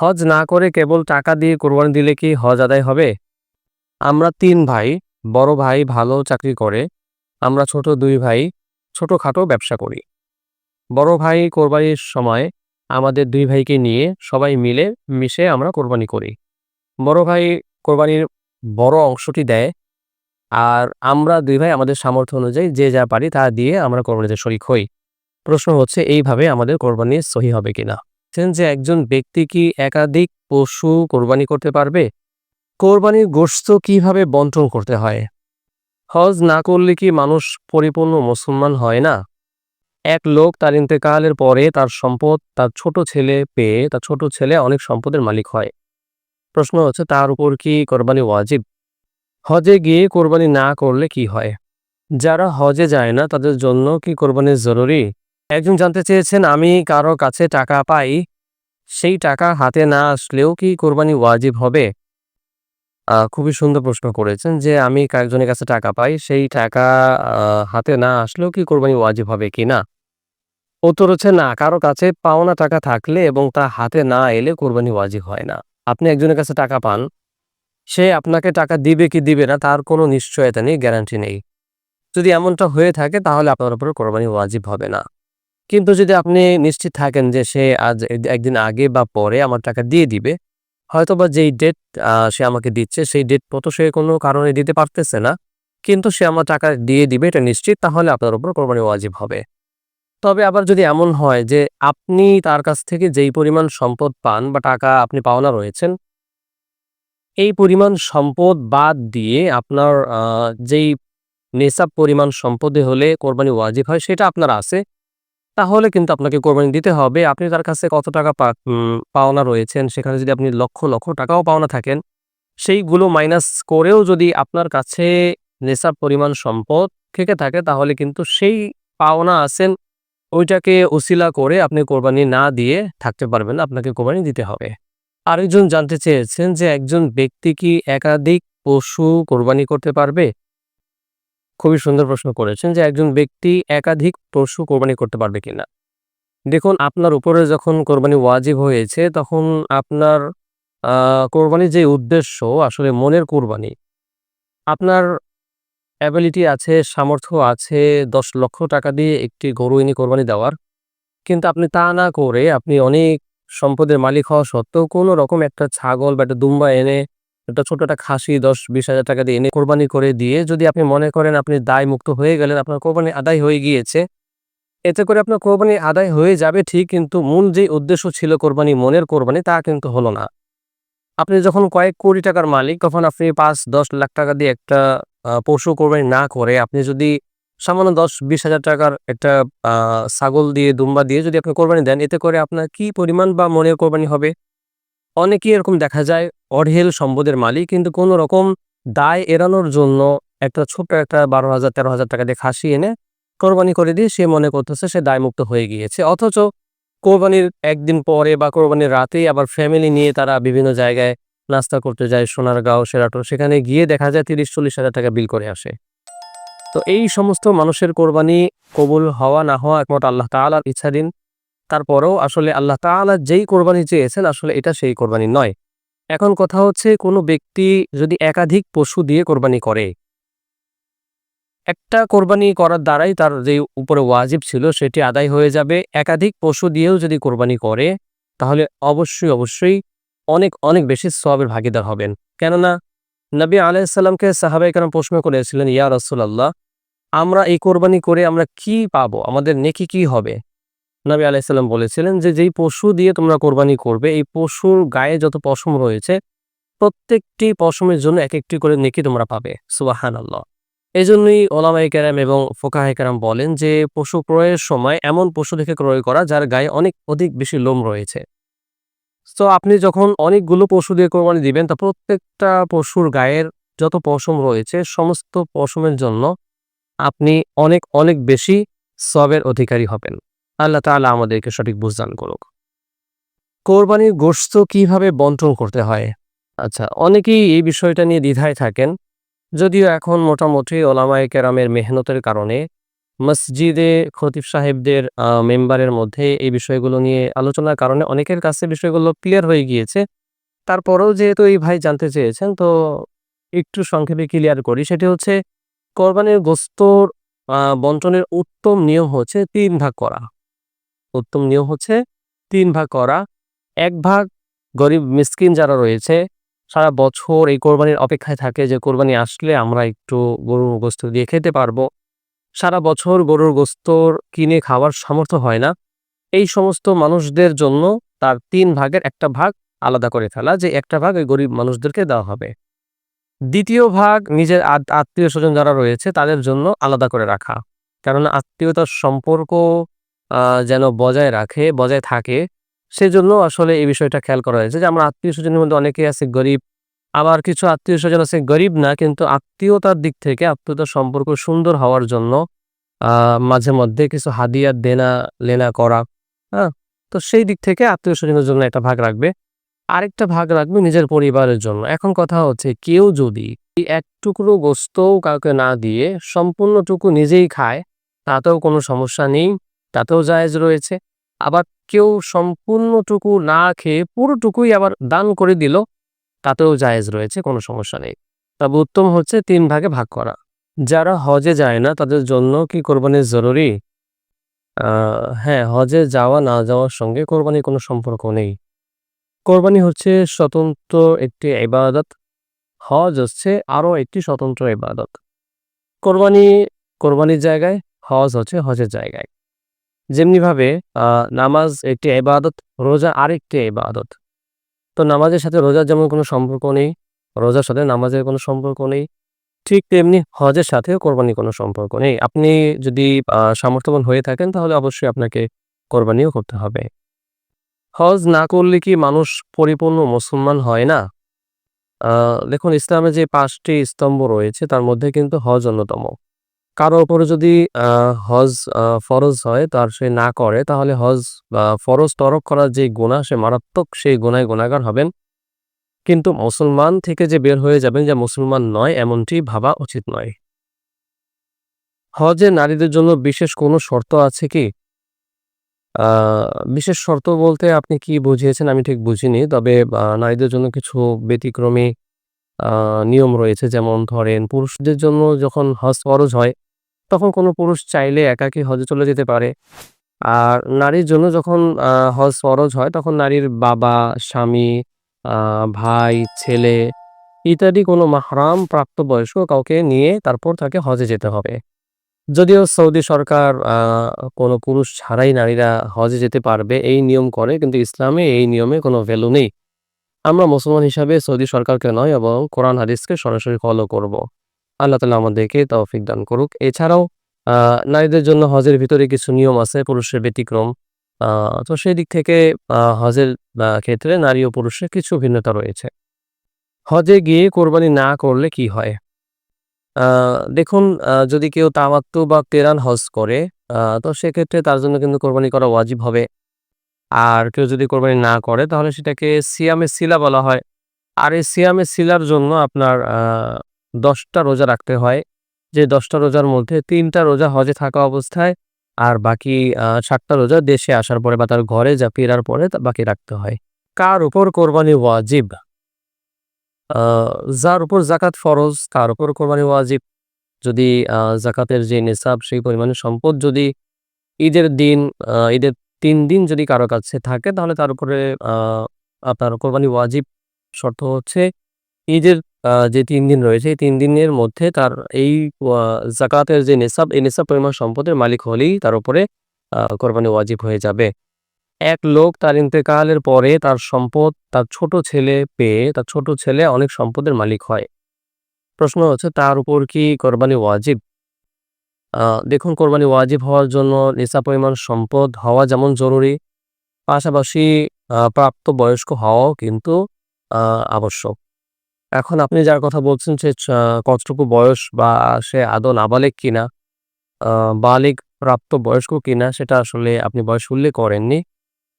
হজ না করে কেবল টাকা দিয়ে কোরবানি দিলে কি হজ আদায় হবে? আমরা তিন ভাই, বড় ভাই ভালো চাকরি করে, আমরা ছোট দুই ভাই ছোটখাটো ব্যবসা করি। বড় ভাই কোরবানির সময় আমাদের দুই ভাইকে নিয়ে সবাই মিলে মিশে আমরা কোরবানি করি। বড় ভাই কোরবানির বড় অংশটি দেয় আর আমরা দুই ভাই আমাদের সামর্থ্য অনুযায়ী যে যা পারি তা দিয়ে আমরা কোরবানিতে শরিক হই। প্রশ্ন হচ্ছে, এইভাবে আমাদের কোরবানি সহি হবে কিনা? যে একজন ব্যক্তি কি একাধিক পশু কোরবানি করতে পারবে? কোরবানির গোশত কীভাবে বন্টন করতে হয়? হজ না করলে কি মানুষ পরিপূর্ণ মুসলমান হয় না? এক লোক তার ইন্তেকালের পরে তার সম্পদ তার ছোট ছেলে পেয়ে তার ছোট ছেলে অনেক সম্পদের মালিক হয়। প্রশ্ন হচ্ছে, তার উপর কি কোরবানি ওয়াজিব? হজে গিয়ে কোরবানি না করলে কি হয়? যারা হজে যায় না, তাদের জন্য কি কোরবানি জরুরি? একজন জানতে চেয়েছেন, আমি কারও কাছে টাকা পাই, সেই টাকা হাতে না আসলেও কি কোরবানি ওয়াজিব হবে? খুবই সুন্দর প্রশ্ন করেছেন যে, আমি কয়েকজনের কাছে টাকা পাই, সেই টাকা হাতে না আসলেও কি কোরবানি ওয়াজিব হবে কি না? উত্তর হচ্ছে, না, কারও কাছে পাওনা টাকা থাকলে এবং তা হাতে না এলে কোরবানি ওয়াজিব হয় না। আপনি একজনের কাছে টাকা পান, সে আপনাকে টাকা দিবে কি দিবে না, তার কোনো নিশ্চয়তা নেই, গ্যারান্টি নেই। যদি এমনটা হয়ে থাকে, তাহলে আপনার উপর কোরবানি ওয়াজিব হবে না। কিন্তু যদি আপনি নিশ্চিত থাকেন যে সে আজ একদিন আগে বা পরে আমার টাকা দিয়ে দিবে হয়তো বা যেই ডেট সে আমাকে দিচ্ছে, সেই ডেট মতো সে কোনো কারণে দিতে পারতেছে না। কিন্তু সে আমার টাকা দিয়ে দিবে, এটা নিশ্চিত, তাহলে আপনার উপর কোরবানি ওয়াজিব হবে। তবে আবার যদি এমন হয় যে আপনি তার কাছ থেকে যেই পরিমাণ সম্পদ পান বা টাকা আপনি পাওনা রয়েছেন, এই পরিমাণ সম্পদ বাদ দিয়ে আপনার যেই নেশাব পরিমাণ সম্পদে হলে কোরবানি ওয়াজিব হয়, সেটা আপনার আছে। তাহলে কিন্তু আপনাকে কোরবানি দিতে হবে। আপনি তার কাছে কত টাকা পাওনা রয়েছেন, সেখানে যদি আপনি লক্ষ লক্ষ টাকাও পাওনা থাকেন, সেইগুলো মাইনাস করেও যদি আপনার কাছে নেশার পরিমাণ সম্পদ থেকে থাকে, তাহলে কিন্তু সেই পাওনা আছেন, ওইটাকে উসিলা করে আপনি কোরবানি না দিয়ে থাকতে পারবেন, আপনাকে কোরবানি দিতে হবে। আরেকজন জানতে চেয়েছেন যে একজন ব্যক্তি কি একাধিক পশু কোরবানি করতে পারবে? খুবই সুন্দর প্রশ্ন করেছেন যে একজন ব্যক্তি একাধিক পশু কোরবানি করতে পারবে কিনা। দেখুন, আপনার উপরে যখন কোরবানি ওয়াজিব হয়েছে, তখন আপনার কোরবানির যে উদ্দেশ্য, আসলে মনের কোরবানি, আপনার অ্যাবিলিটি আছে, সামর্থ্য আছে, দশ লক্ষ টাকা দিয়ে একটি গরু এনে কোরবানি দেওয়ার। কিন্তু আপনি তা না করে আপনি অনেক সম্পদের মালিক হওয়া সত্ত্বেও কোনো রকম একটা ছাগল বা একটা দুম্বা এনে একটা ছোট একটা খাসি দশ, বিশ হাজার টাকা দিয়ে এনে কোরবানি করে দিয়ে যদি আপনি মনে করেন আপনি দায় মুক্ত হয়ে গেলেন, আপনার কোরবানি আদায় হয়ে গিয়েছে, এতে করে আপনার কোরবানি আদায় হয়ে যাবে ঠিক, কিন্তু মূল যে উদ্দেশ্য ছিল কোরবানি, মনের কোরবানি, তা কিন্তু হলো না। আপনি যখন কয়েক কোটি টাকার মালিক, তখন আপনি পাঁচ, দশ লাখ টাকা দিয়ে একটা পশু কোরবানি না করে, আপনি যদি সামান্য দশ, বিশ হাজার টাকার একটা ছাগল দিয়ে, দুম্বা দিয়ে যদি আপনি কোরবানি দেন, এতে করে আপনার কি পরিমাণ বা মনের কোরবানি হবে? অনেকেই এরকম দেখা যায়, অঢেল সম্পদের মালিক, কিন্তু কোনো রকম দায় এড়ানোর জন্য একটা ছোট্ট একটা বারো হাজার, তেরো হাজার টাকা দিয়ে খাসি এনে কোরবানি করে দিয়ে সে মনে করতেছে সে দায়মুক্ত হয়ে গিয়েছে। অথচ কোরবানির একদিন পরে বা কোরবানির রাতেই আবার ফ্যামিলি নিয়ে তারা বিভিন্ন জায়গায় নাস্তা করতে যায়, সোনারগাঁও সেরাটো সেখানে গিয়ে দেখা যায় তিরিশ, চল্লিশ হাজার টাকা বিল করে আসে। তো এই সমস্ত মানুষের কোরবানি কবুল হওয়া না হওয়া একমাত্র আল্লাহ তাআলার ইচ্ছাধীন। তারপরেও আসলে আল্লাহ তাআলা যেই কোরবানি চেয়েছেন, আসলে এটা সেই কোরবানি নয়। এখন কথা হচ্ছে, কোনো ব্যক্তি যদি একাধিক পশু দিয়ে কোরবানি করে, একটা কোরবানি করার দ্বারাই তার যে উপরে ওয়াজিব ছিল, সেটি আদায় হয়ে যাবে। একাধিক পশু দিয়েও যদি কোরবানি করে, তাহলে অবশ্যই অবশ্যই অনেক অনেক বেশি সবের ভাগিদার হবেন। কেননা, নবী আলাইসাল্লামকে সাহাবাই কেন প্রশ্ন করেছিলেন, ইয়া রসুলাল্লাহ, আমরা এই কোরবানি করে আমরা কি পাবো? আমাদের নেকি কি হবে? নবী আলাইসাল্লাম বলেছিলেন যে, যেই পশু দিয়ে তোমরা কোরবানি করবে, এই পশুর গায়ে যত পশম রয়েছে, প্রত্যেকটি পশমের জন্য এক একটি করে নেকি তোমরা পাবে। সুবাহান আল্লাহ এই জন্যই ওলামাই কেরাম এবং ফোকাহে কেরাম বলেন যে, পশু ক্রয়ের সময় এমন পশু দেখে ক্রয় করা যার গায়ে অনেক অধিক বেশি লোম রয়েছে। তো আপনি যখন অনেকগুলো পশু দিয়ে কোরবানি দিবেন, তা প্রত্যেকটা পশুর গায়ের যত পশম রয়েছে, সমস্ত পশমের জন্য আপনি অনেক অনেক বেশি সবের অধিকারী হবেন। আল্লাহ তাআলা আমাদেরকে সঠিক বুঝদান করুক কোরবানির গোশত কীভাবে বন্টন করতে হয় আচ্ছা অনেকেই এই বিষয়টা নিয়ে দ্বিধায় থাকেন যদিও এখন মোটামুটি ওলামায়ে কেরামের মেহনতের কারণে মসজিদে খতিব সাহেবদের মেম্বারের মধ্যে এই বিষয়গুলো নিয়ে আলোচনার কারণে অনেকের কাছে বিষয়গুলো ক্লিয়ার হয়ে গিয়েছে। তারপরেও যেহেতু এই ভাই জানতে চেয়েছেন, তো একটু সংক্ষেপে ক্লিয়ার করি। সেটি হচ্ছে, কোরবানির গোস্তর বন্টনের উত্তম নিয়ম হচ্ছে তিন ভাগ করা। উত্তম নিয়ম হচ্ছে ৩ ভাগ করা। ১ ভাগ গরিব মিসকিন যারা রয়েছে, সারা বছর এই কোরবানির অপেক্ষায় থাকে যে কোরবানি আসলে আমরা একটু গরুর গোস্ত দিয়ে খেতে পারব। সারা বছর গরুর গোস্তর কিনে খাওয়ার সামর্থ্য হয় না। এই সমস্ত মানুষদের জন্য তার ৩ ভাগের ১ টা ভাগ আলাদা করে ফেলা, যে ১ টা ভাগ ওই গরিব মানুষদেরকে দেওয়া হবে। দ্বিতীয় ভাগ নিজের আত আত্মীয়স্বজন যারা রয়েছে তাদের জন্য আলাদা করে রাখা। কেননা আত্মীয়তার সম্পর্ক যেন বজায় রাখে বজায় থাকে সেজন্য আসলে এই বিষয়টা খেয়াল করা হয়েছে যে আমরা আত্মীয়স্বজনের মধ্যে অনেকেই আছে গরিব। আবার কিছু আত্মীয় স্বজন আছে গরিব না কিন্তু আত্মীয়তার দিক থেকে আত্মীয়তার সম্পর্ক সুন্দর হওয়ার জন্য মাঝে মধ্যে কিছু হাদিয়া দেনা লেনা করা, হ্যাঁ? তো সেই দিক থেকে আত্মীয় স্বজনের জন্য একটা ভাগ রাখবে। আরেকটা ভাগ রাখবে নিজের পরিবারের জন্য। এখন কথা হচ্ছে কেউ যদি ১ টুকরো গোস্তও কাউকে না দিয়ে সম্পূর্ণটুকু নিজেই খায় তাতেও কোনো সমস্যা নেই। তাতেও জায়েজ রয়েছে। আবার কেউ সম্পূর্ণটুকু না খেয়ে পুরোটুকুই আবার দান করে দিল তাতেও জায়েজ রয়েছে কোনো সমস্যা নেই। তবে উত্তম হচ্ছে তিন ভাগে ভাগ করা। যারা হজে যায় না তাদের জন্য কি কোরবানি জরুরি? হ্যাঁ, হজে যাওয়া না যাওয়ার সঙ্গে কোরবানির কোনো সম্পর্ক নেই। কোরবানি হচ্ছে স্বতন্ত্র একটি ইবাদত। হজ হচ্ছে আরও একটি স্বতন্ত্র ইবাদত। কোরবানি কোরবানির জায়গায়, হজ হচ্ছে হজের জায়গায়। যেমনিভাবে নামাজ একটি এবাদত রোজা আরেকটি এবাদত তো নামাজের সাথে রোজার যেমন কোনো সম্পর্ক নেই, রোজার সাথে নামাজের কোনো সম্পর্ক নেই। ঠিক তেমনি হজের সাথেও কোরবানির কোনো সম্পর্ক নেই। আপনি যদি সামর্থ্যবান হয়ে থাকেন তাহলে অবশ্যই আপনাকে কোরবানিও করতে হবে। হজ না করলে কি মানুষ পরিপূর্ণ মুসলমান হয় না? দেখুন ইসলামে যে পাঁচটি স্তম্ভ রয়েছে তার মধ্যে কিন্তু হজ অন্যতম। কারও উপরে যদি হজ ফরজ হয়, তার সে না করে, তাহলে হজ ফরজ তরক করার যে গুনাহ, সে মারাত্মক সেই গুনায় গুনাহগার হবেন। কিন্তু মুসলমান থেকে যে বের হয়ে যাবেন যে মুসলমান নয়, এমনটি ভাবা উচিত নয়। হজে নারীদের জন্য বিশেষ কোনো শর্ত আছে কি? বিশেষ শর্ত বলতে আপনি কি বুঝিয়েছেন আমি ঠিক বুঝিনি। তবে নারীদের জন্য কিছু ব্যতিক্রমী নিয়ম রয়েছে। যেমন ধরেন, পুরুষদের জন্য যখন হজ ফরজ হয় তখন কোনো পুরুষ চাইলে একাকী হজে চলে যেতে পারে। আর নারীর জন্য যখন হজ ফরজ হয় তখন নারীর বাবা, স্বামী, ভাই, ছেলে ইত্যাদি কোনো মাহরাম প্রাপ্তবয়স্ক কাউকে নিয়ে তারপর তাকে হজে যেতে হবে। যদিও সৌদি সরকার কোনো পুরুষ ছাড়াই নারীরা হজে যেতে পারবে এই নিয়ম করে কিন্তু ইসলামে এই নিয়মে কোনো ভ্যালু নেই। আমরা মুসলমান হিসাবে সৌদি সরকারকে নয় এবং কোরআন হাদিসকে সরাসরি ফলো করব। আল্লাহ তাআলা আমাদেরকে তৌফিক দান করুক। এছাড়াও নারীদের জন্য হজের ভিতরে কিছু নিয়ম আছে, পুরুষের ব্যতিক্রম। তো সেই দিক থেকে হজের ক্ষেত্রে নারী ও পুরুষের কিছু ভিন্নতা রয়েছে। হজে গিয়ে কোরবানি না করলে কি হয়? দেখুন যদি কেউ তামাত্তু বা কেরান হজ করে তো সেক্ষেত্রে তার জন্য কিন্তু কোরবানি করা ওয়াজিব হবে। আর কেউ যদি কোরবানি না করে, তাহলে সেটাকে সিয়ামে সিলা বলা হয়। আর এই সিয়ামে সিলার জন্য আপনার আ ১০ টা রোজা রাখতে হয়। যে দশটা রোজার মধ্যে তিনটা রোজা হজে থাকা অবস্থায় আর বাকি ৭ রোজা দেশে আসার পরে বা তার ঘরে যা ফেরার পরে তা বাকি রাখতে হয়। কার উপর কোরবানি ওয়াজিব? যার উপর জাকাত ফরজ, কার উপর কোরবানি ওয়াজিব। যদি, আ, যাকাতের যে নিসাব সেই পরিমাণে সম্পদ যদি ঈদের দিন ঈদের তিন দিন যদি কারও কাছে থাকে তাহলে তার উপরে আপনার কোরবানি ওয়াজিব। শর্ত হচ্ছে ঈদের যে তিন দিন রয়েছে এই তিন দিনের মধ্যে তার এই ওয়া যাকাতের যে নিসাব এই নিসাব পরিমাণ সম্পদের মালিক হলেই তার উপরে কোরবানি ওয়াজিব হয়ে যাবে। এক লোক তার ইন্তেকালের পরে তার সম্পদ তার ছোট ছেলে পেয়ে তার ছোট ছেলে অনেক সম্পদের মালিক হয়। প্রশ্ন হচ্ছে তার উপর কি কোরবানি ওয়াজিব? দেখুন কোরবানি ওয়াজিব হওয়ার জন্য নিসাব পরিমাণ সম্পদ হওয়া যেমন জরুরি, পাশাপাশি প্রাপ্ত বয়স্ক হওয়াও কিন্তু আবশ্যক। এখন আপনি যার কথা বলছেন সে কতটুকু বয়স বা সে আদৌ নাবালেগ কিনা, আ বালিগ প্রাপ্তবয়স্ক কিনা সেটা আসলে আপনি বয়স উল্লেখ করেননি।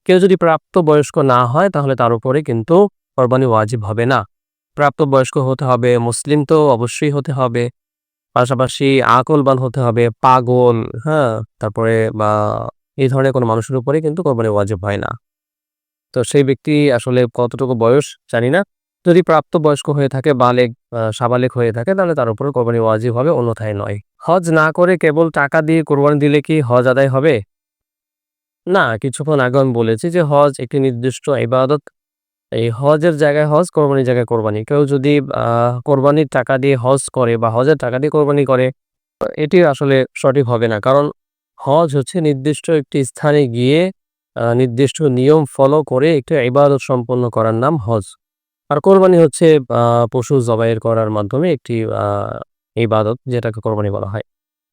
কেউ যদি প্রাপ্ত বয়স্ক না হয় তাহলে তার উপরে কিন্তু কোরবানি ওয়াজিব হবে না। প্রাপ্ত বয়স্ক হতে হবে, মুসলিম তো অবশ্যই হতে হবে। পাশাপাশি আকলবান হতে হবে, পাগল, হ্যাঁ? তারপরে বা এই ধরনের কোনো মানুষের উপরে কিন্তু কোরবানি ওয়াজিব হয় না। তো সেই ব্যক্তি আসলে কতটুকু বয়স জানি না। যদি প্রাপ্তবয়স্ক হয়ে থাকে, বালেগ আ সাবালেগ হয়ে থাকে তাহলে তার উপরে কোরবানি ওয়াজিব হবে, অন্যথায় নয়। হজ না করে কেবল টাকা দিয়ে কোরবানি দিলে কি হজ আদায় হবে? না, কিছুক্ষণ আগে আমি বলেছি যে হজ একটি নির্দিষ্ট ইবাদত। এই হজের জায়গায় হজ, কোরবানির জায়গায় কোরবানি। কেউ যদি কোরবানির টাকা দিয়ে হজ করে বা হজের টাকা দিয়ে কোরবানি করে, এটি আসলে সঠিক হবে না। কারণ হজ হচ্ছে নির্দিষ্ট একটি স্থানে গিয়ে নির্দিষ্ট নিয়ম ফলো করে একটি ইবাদত সম্পন্ন করার নাম হজ। আর কোরবানি হচ্ছে পশু জবাইয়ের করার মাধ্যমে একটি ইবাদত যেটাকে কোরবানি বলা হয়।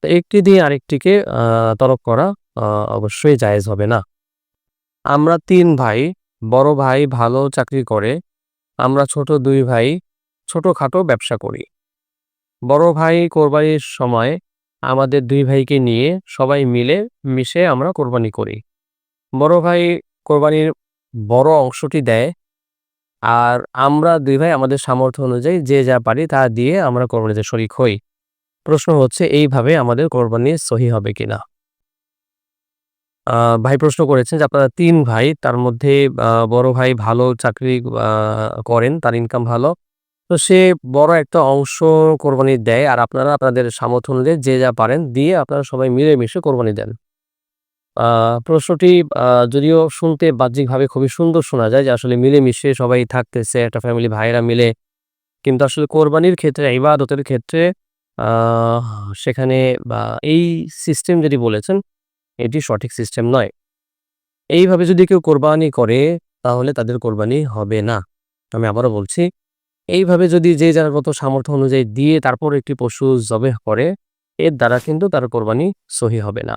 তো একটি দিয়ে আরেকটিকে তরক করা অবশ্যই জায়েজ হবে না। আমরা তিন ভাই, বড় ভাই ভালো চাকরি করে। আমরা ছোট দুই ভাই ছোটখাটো ব্যবসা করি। বড় ভাই কোরবানির সময় আমাদের দুই ভাইকে নিয়ে সবাই মিলে মিশে আমরা কোরবানি করি। বড় ভাই কোরবানির বড় অংশটি দেয়। আর আমরা দুই ভাই আমাদের সামর্থ্য অনুযায়ী যে যা পারি তা দিয়ে আমরা কোরবানিতে শরিক হই। প্রশ্ন হচ্ছে এইভাবে আমাদের কোরবানি সহি হবে কিনা? ভাই প্রশ্ন করেছেন যে আপনারা তিন ভাই তার মধ্যে বড় ভাই ভালো চাকরি করেন, তার ইনকাম ভালো। তো সে বড় একটা অংশ কোরবানি দেয় আর আপনারা আপনাদের সামর্থ্য অনুযায়ী যে যা পারেন দিয়ে আপনারা সবাই মিলেমিশে কোরবানি দেন। প্রশ্নটি যদিও শুনতে বাহ্যিকভাবে খুবই সুন্দর শোনা যায় যে আসলে মিলেমিশে সবাই থাকতেছে, একটা ফ্যামিলি ভাইয়েরা মিলে। কিন্তু আসলে কোরবানির ক্ষেত্রে, ইবাদতের ক্ষেত্রে সেখানে বা এই সিস্টেম যেটি বলেছেন, এটি সঠিক সিস্টেম নয়। এইভাবে যদি কেউ কোরবানি করে তাহলে তাদের কোরবানি হবে না। আমি আবারও বলছি, এইভাবে যদি যে যার মতো সামর্থ্য অনুযায়ী দিয়ে তারপর একটি পশু জবে করে, এর দ্বারা কিন্তু তার কোরবানি সহি হবে না।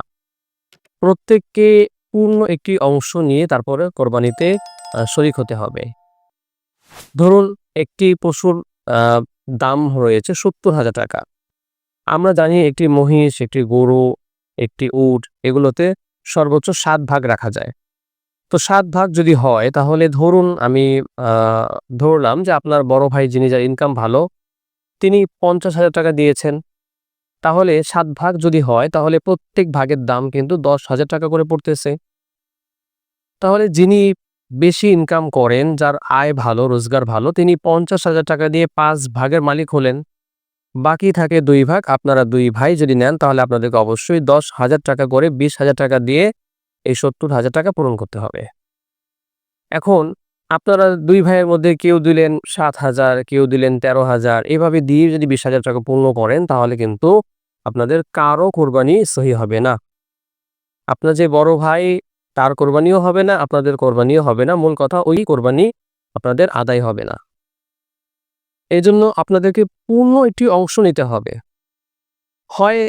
প্রত্যেককে পূর্ণ একটি অংশ নিয়ে তারপরে কোরবানিতে শরিক হতে হবে। ধরুন একটি পশুর দাম রয়েছে ৳৭০,০০০ আমরা জানি একটি মহিষ, একটি গরু, একটি উট এগুলোতে সর্বোচ্চ সাত ভাগ রাখা যায়। তো সাত ভাগ যদি হয় তাহলে ধরুন আমি ধরলাম যে আপনার বড় ভাই যিনি যার ইনকাম ভালো, তিনি ৳৫০,০০০ দিয়েছেন। তাহলে সাত ভাগ যদি হয় তাহলে প্রত্যেক ভাগের দাম কিন্তু ৳১০,০০০ করে পড়তেছে। তাহলে যিনি বেশি ইনকাম করেন, যার আয় ভালো, রোজগার ভালো তিনি ৳৫০,০০০ দিয়ে পাঁচ ভাগের মালিক হলেন। বাকি থাকে দুই ভাগ। আপনারা দুই ভাই যদি নেন তাহলে আপনাদেরকে অবশ্যই ৳১০,০০০ করে ৳২০,০০০ দিয়ে এই ৳৭০,০০০ পূরণ করতে হবে। এখন আপনারা দুই ভাইয়ের মধ্যে কেউ দিলেন ৭,০০০, কেউ দিলেন ১৩,০০০ এভাবে দিয়ে যদি ৳২০,০০০ পূর্ণ করেন তাহলে কিন্তু আপনাদের কারও কোরবানি সহি হবে না। আপনার যে বড় ভাই তার কোরবানিও হবে না, আপনাদের কোরবানিও হবে না। মূল কথা ওই কোরবানি আপনাদের আদায় হবে না। এই জন্য আপনাদেরকে পূর্ণ একটি অংশ নিতে হবে। হয়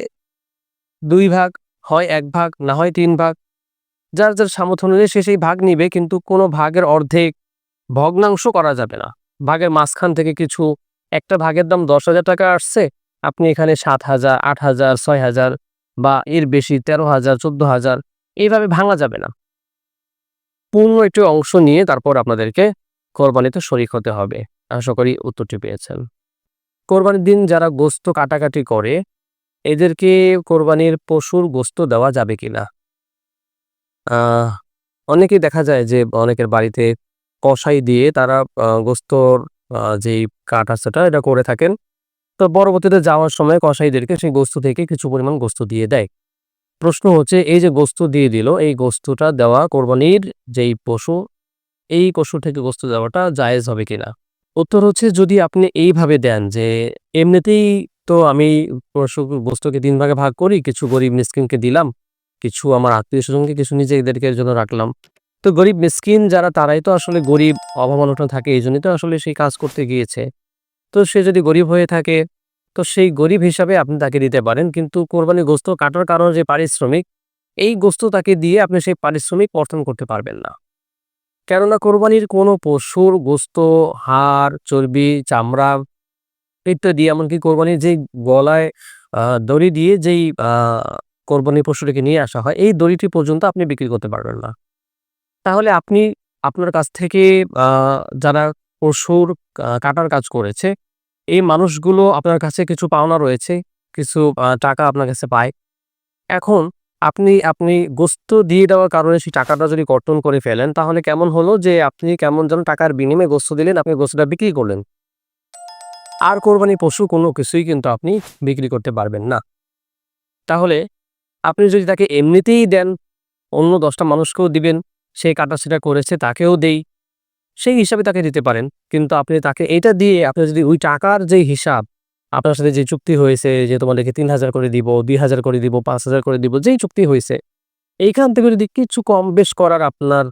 দুই ভাগ, হয় এক ভাগ, না হয় তিন ভাগ। যার, যার সামর্থ্য অনুযায়ী সে সেই ভাগ নিবে কিন্তু কোনো ভাগের অর্ধেক, ভগ্নাংশ করা যাবে না। ভাগের মাঝখান থেকে কিছু একটা ভাগের দাম ৳১০,০০০ আসছে, আপনি এখানে সাত হাজার আট হাজার ছয় হাজার বা এর বেশি ১৩,০০০, ১৪,০০০ এইভাবে ভাঙা যাবে না। পূর্ণ একটি অংশ নিয়ে তারপর আপনাদেরকে কোরবানিতে শরিক হতে হবে। আশা করি উত্তরটি পেয়েছেন। কোরবানির দিন যারা গোস্ত কাটাকাটি করে, এদেরকে কোরবানির পশুর গোস্ত দেওয়া যাবে কিনা? অনেকেই দেখা যায় যে অনেকের বাড়িতে কসাই দিয়ে তারা আ গোশতর আ যেই কাটা-ছাঁটা এটা করে থাকেন। তো পরবর্তীতে যাওয়ার সময় কসাইদেরকে সেই গোশত থেকে কিছু পরিমাণ গোশত দিয়ে দেয়। প্রশ্ন হচ্ছে এই যে গোশত দিয়ে দিল, এই গোশতটা দেওয়া কোরবানির যেই পশু, এই পশু থেকে গোশত দেওয়াটা জায়েজ হবে কিনা? উত্তর হচ্ছে যদি আপনি এইভাবে দেন যে এমনিতেই তো আমি পশু গোশতকে ৩ ভাগে ভাগ করি, কিছু গরিব মিসকিনকে দিলাম, কিছু আমার আত্মীয় স্বজনকে কিছু নিজেদেরকে জন্য রাখলাম। তো গরিব মিসকিন যারা তারাই তো আসলে গরিব, অভাব-অনটন থাকে এইজন্যই তো আসলে সেই কাজ করতে গিয়েছে। তো সে যদি গরিব হয়ে থাকে, তো সেই গরিব হিসাবে আপনি তাকে দিতে পারেন। কিন্তু কোরবানির গোশত কাটার কারণে যে পারিশ্রমিক, এই গোশত তাকে দিয়ে আপনি সেই পারিশ্রমিক অর্জন করতে পারবেন না। কেননা কোরবানির কোনো পশুর গোস্ত হাড়, চর্বি, চামড়া ইত্যাদি এমনকি কোরবানির যে গলায় দড়ি দিয়ে যেই আ কোরবানির পশুটিকে নিয়ে আসা হয়, এই দড়িটি পর্যন্ত আপনি বিক্রি করতে পারবেন না। তাহলে আপনি আপনার কাছ থেকে যারা পশুর কাটার কাজ করেছে, এই মানুষগুলো আপনার কাছে কিছু পাওনা রয়েছে, কিছু টাকা আপনার কাছে পায়। এখন আপনি আপনি গোস্ত দিয়ে দেওয়ার কারণে সেই টাকাটা যদি কর্তন করে ফেলেন তাহলে কেমন হলো যে আপনি কেমন যেন টাকার বিনিময়ে গোস্ত দিলেন, আপনি গোস্তটা বিক্রি করলেন। আর কোরবানি পশু কোনো কিছুই কিন্তু আপনি বিক্রি করতে পারবেন না। তাহলে আপনি যদি তাকে এমনিতেই দেন, অন্য দশটা মানুষকেও দিবেন, সে কাটাছেঁড়া করেছে তাকেও দেই, সেই হিসাবে তাকে দিতে পারেন। কিন্তু আপনি তাকে এটা দিয়ে আপনি যদি ওই টাকার যে হিসাব, আপনার সাথে যে চুক্তি হয়েছে যে তোমাদেরকে ৩,০০০ করে দিব, ২,০০০ করে দিব, ৫,০০০ করে দিব, যেই চুক্তি হইছে, এইখান থেকে যদি কিছু কম বেশ করার আপনার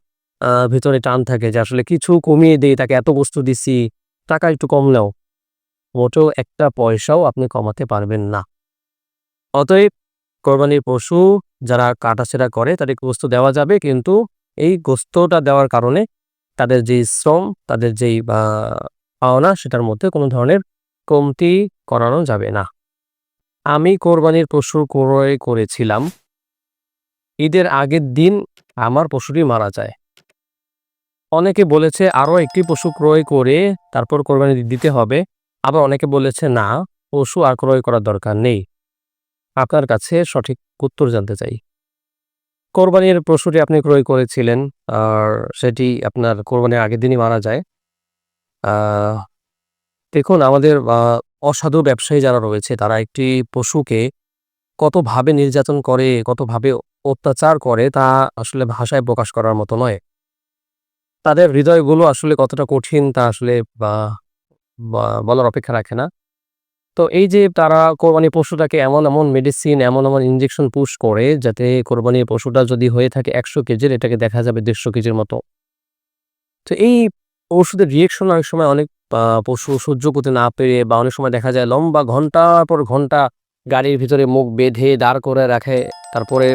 ভিতরে টান থাকে যে আসলে কিছু কমিয়ে দেই, তাকে এত বস্তু দিছি, টাকা একটু কম নাও। মোটেও একটা পয়সাও আপনি কমাতে পারবেন না। অতএব কোরবানির পশু যারা কাটাছেঁড়া করে তাদেরকে বস্তু দেওয়া যাবে কিন্তু এই গোস্তটা দেওয়ার কারণে তাদের যেই শ্রম, তাদের যেই পাওনা সেটার মধ্যে কোনো ধরনের কমতি করানো যাবে না। আমি কোরবানির পশু ক্রয় করেছিলাম। ঈদের আগের দিন আমার পশুটি মারা যায়। অনেকে বলেছে আরও একটি পশু ক্রয় করে তারপর কোরবানি দিতে হবে। আবার অনেকে বলেছে না, পশু আর ক্রয় করার দরকার নেই। আপনার কাছে সঠিক উত্তর জানতে চাই। কোরবানির পশুটি আপনি ক্রয় করেছিলেন আর সেটি আপনার কোরবানির আগের দিনই মারা যায়। দেখুন আমাদের অসাধু ব্যবসায়ী যারা রয়েছে তারা একটি পশুকে কতভাবে নির্যাতন করে, কতভাবে অত্যাচার করে তা আসলে ভাষায় প্রকাশ করার মতো নয়। তাদের হৃদয়গুলো আসলে কতটা কঠিন তা আসলে বলার অপেক্ষা রাখে না। তো এই যে তারা কোরবানির পশুটাকে এমন, এমন মেডিসিন, এমন, এমন ইঞ্জেকশন পুশ করে যাতে কোরবানির পশুটা যদি হয়ে থাকে ১০০ কেজির এটাকে দেখা যাবে ১৫০ কেজির মতো। তো এই ওষুধের রিয়েকশন অনেক সময় অনেক পশু সহ্য করতে না পেরে বা অনেক সময় দেখা যায় লম্বা ঘণ্টার পর ঘণ্টা গাড়ির ভিতরে মুখ বেঁধে দাঁড় করে রাখে, তারপরে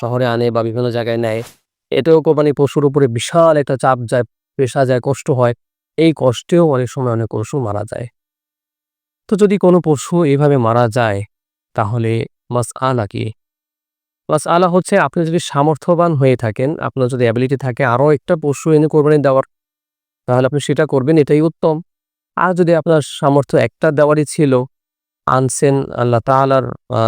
শহরে আনে বা বিভিন্ন জায়গায় নেয়। এতেও কোরবানির পশুর উপরে বিশাল একটা চাপ যায়, পেশা যায়, কষ্ট হয়। এই কষ্টেও অনেক সময় অনেক পশু মারা যায়। তো যদি কোনো পশু এভাবে মারা যায় তাহলে মাস আলা কি? মাস আলা হচ্ছে আপনি যদি সামর্থ্যবান হয়ে থাকেন, আপনার যদি অ্যাবিলিটি থাকে আরও একটা পশু এনে কোরবানি দেওয়ার, তাহলে আপনি সেটা করবেন এটাই উত্তম। আর যদি আপনার সামর্থ্য একটা দেওয়ারই ছিল, আনছেন আল্লাহ তাআলার আ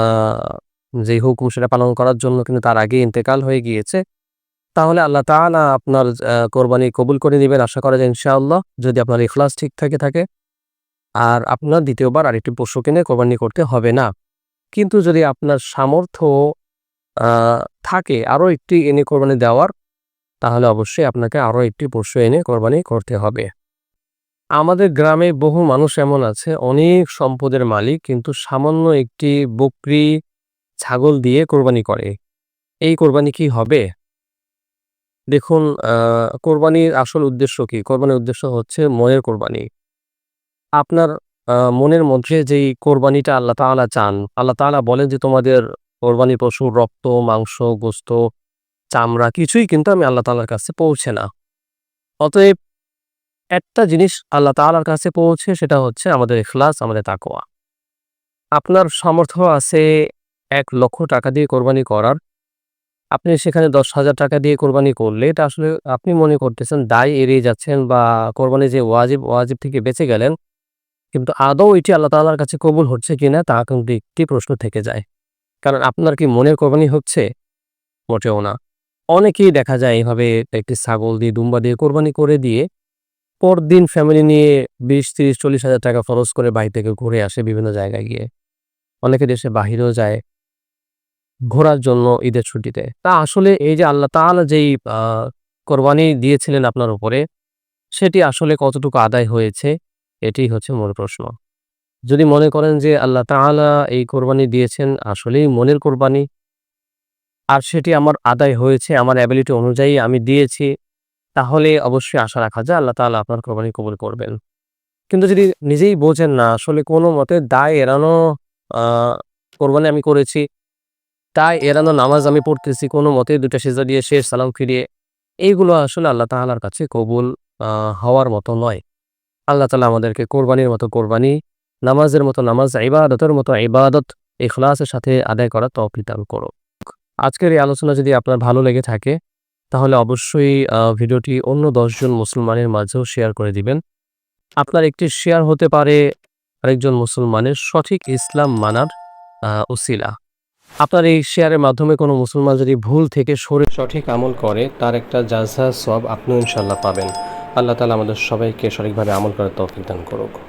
যেই হুকুম সেটা পালন করার জন্য কিন্তু তার আগেই ইন্তেকাল হয়ে গিয়েছে, তাহলে আল্লাহ তাআলা আপনার কোরবানি কবুল করে নেবেন আশা করা যায় ইনশাআল্লাহ যদি আপনার ইখলাস ঠিক থেকে থাকে। আর আপনার দ্বিতীয়বার আরেকটি পশু কিনে কোরবানি করতে হবে না। কিন্তু যদি আপনার সামর্থ্য থাকে আরও একটি এনে কোরবানি দেওয়ার, তাহলে অবশ্যই আপনাকে আরও একটি পশু এনে কোরবানি করতে হবে। আমাদের গ্রামে বহু মানুষ এমন আছে অনেক সম্পদের মালিক কিন্তু সামান্য একটি বকরি, ছাগল দিয়ে কোরবানি করে। এই কোরবানি কি হবে? দেখুন কোরবানির আসল উদ্দেশ্য কি? কোরবানির উদ্দেশ্য হচ্ছে মনের কোরবানি। আপনার মনের মধ্যে যেই কোরবানিটা আল্লাহ তাআলা চান, আল্লাহ তাআলা বলেন যে তোমাদের কোরবানি পশুর রক্ত, মাংস, গোস্ত, চামড়া কিছুই কিন্তু আমি আল্লাহ তাআলার কাছে পৌঁছে না। অতএব একটা জিনিস আল্লাহ তাআলার কাছে পৌঁছে সেটা হচ্ছে আমাদের ইখলাস, আমাদের তাকোয়া আপনার সামর্থ্য আছে এক লক্ষ টাকা দিয়ে কোরবানি করার। আপনি সেখানে ৳১০,০০০ দিয়ে কোরবানি করলে এটা আসলে আপনি মনে করতেছেন দায় এড়িয়ে যাচ্ছেন বা কোরবানি যে ওয়াজিব, ওয়াজিব থেকে বেঁচে গেলেন। কিন্তু আদৌ এটি আল্লাহ তাআলার কাছে কবুল হচ্ছে কিনা তা কিন্তু একটি প্রশ্ন থেকে যায়। কারণ আপনার কি মনের কোরবানি হচ্ছে? মোটেও না। অনেকেই দেখা যায় এভাবে একটি ছাগল দিয়ে, দুম্বা দিয়ে কোরবানি করে দিয়ে পরদিন ফ্যামিলি নিয়ে ২০, ৩০, ৪০ হাজার টাকা খরচ করে বাড়ি থেকে ঘুরে আসে বিভিন্ন জায়গায় গিয়ে। অনেকে দেশে বাহিরেও যায় ঘোরার জন্য ঈদের ছুটিতে। তা আসলে এই যে আল্লাহ তাআলা যেই কোরবানি দিয়েছিলেন আপনার উপরে, সেটি আসলে কতটুকু আদায় হয়েছে? এটিই হচ্ছে মূল প্রশ্ন। যদি মনে করেন যে আল্লাহ তাআলা এই কোরবানি দিয়েছেন আসলেই মনের কোরবানি আর সেটি আমার আদায় হয়েছে আমার অ্যাবিলিটি অনুযায়ী আমি দিয়েছি, তাহলে অবশ্যই আশা রাখা যায় আল্লাহ তাআলা আপনার কোরবানি কবুল করবেন। কিন্তু যদি নিজেই বোঝেন না আসলে কোনো মতে দায় এড়ানো কোরবানি আমি করেছি, তাই এড়ানো নামাজ আমি পড়তেছি কোনোমতে ২ দুটা সেজা দিয়ে শেষ সালাম ফিরিয়ে, এইগুলো আসলে আল্লাহ তাআলার কাছে কবুল হওয়ার মতো নয়। আল্লাহ তালা আমাদেরকে কোরবানির মতো কোরবানি, নামাজের মতো নামাজ, ইবাদতের মতো ইবাদত, ইখলাসের সাথে আদায় করা তৌফিক দান করো আজকের এই আলোচনা যদি আপনার ভালো লেগে থাকে, তাহলে অবশ্যই ভিডিওটি অন্য দশজন মুসলমানের মাঝেও শেয়ার করে দিবেন। আপনার একটি শেয়ার হতে পারে আরেকজন মুসলমানের সঠিক ইসলাম মানার উসিলা। আপনার এই শেয়ারের মাধ্যমে কোনো মুসলমান যদি ভুল থেকে সরে সঠিক আমল করে, তার একটা জাজা সব আপনি ইনশাল্লাহ পাবেন। আল্লাহ তালা আমাদের সবাইকে সঠিকভাবে আমল করার তৌফিক দান করুক।